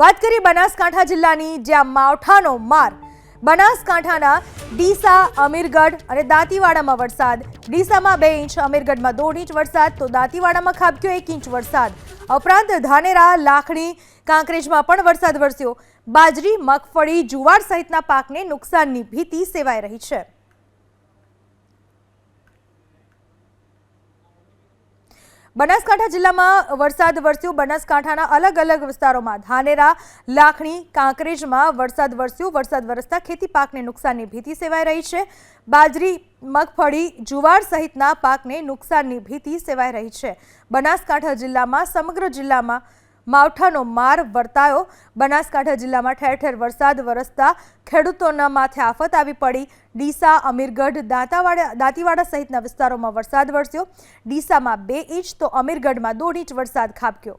વાત કરીએ બનાસકાંઠા જિલ્લાની, જ્યાં માવઠાનો માર. બનાસકાંઠાના ડીસા, અમીરગઢ અને દાંતીવાડામાં વરસાદ. ડીસામાં બે ઇંચ, અમીરગઢમાં દોઢ ઇંચ વરસાદ, તો દાંતીવાડામાં ખાબક્યો એક ઇંચ વરસાદ. ઉપરાંત ધાનેરા, લાખણી, કાંકરેજમાં પણ વરસાદ વરસ્યો. બાજરી, મગફળી, જુવાર સહિતના પાકને નુકસાનની ભીતિ સેવાઈ રહી છે. બનાસકાંઠા જિલ્લામાં વરસાદ વરસ્યો. બનાસકાંઠાના અલગ અલગ વિસ્તારોમાં ધાનેરા, લાખણી, કાંકરેજમાં વરસાદ વરસ્યો. વરસાદ વરસતા ખેતી પાકને નુકસાનની ભીતિ સેવાઈ રહી છે. બાજરી, મગફળી, જુવાર સહિતના પાકને નુકસાનની ભીતિ સેવાઈ રહી છે. બનાસકાંઠા જિલ્લામાં, સમગ્ર જિલ્લામાં માવઠાનો માર વર્તાયો. બનાસકાંઠા જિલ્લામાં ઠેર ઠેર વરસાદ વરસતા ખેડૂતોના માથે આફત આવી પડી. ડીસા, અમીરગઢ, દાંતાવાડા, દાંતીવાડા સહિતના વિસ્તારોમાં વરસાદ વરસ્યો. ડીસામાં બે ઇંચ તો અમીરગઢમાં દોઢ ઇંચ વરસાદ ખાબક્યો.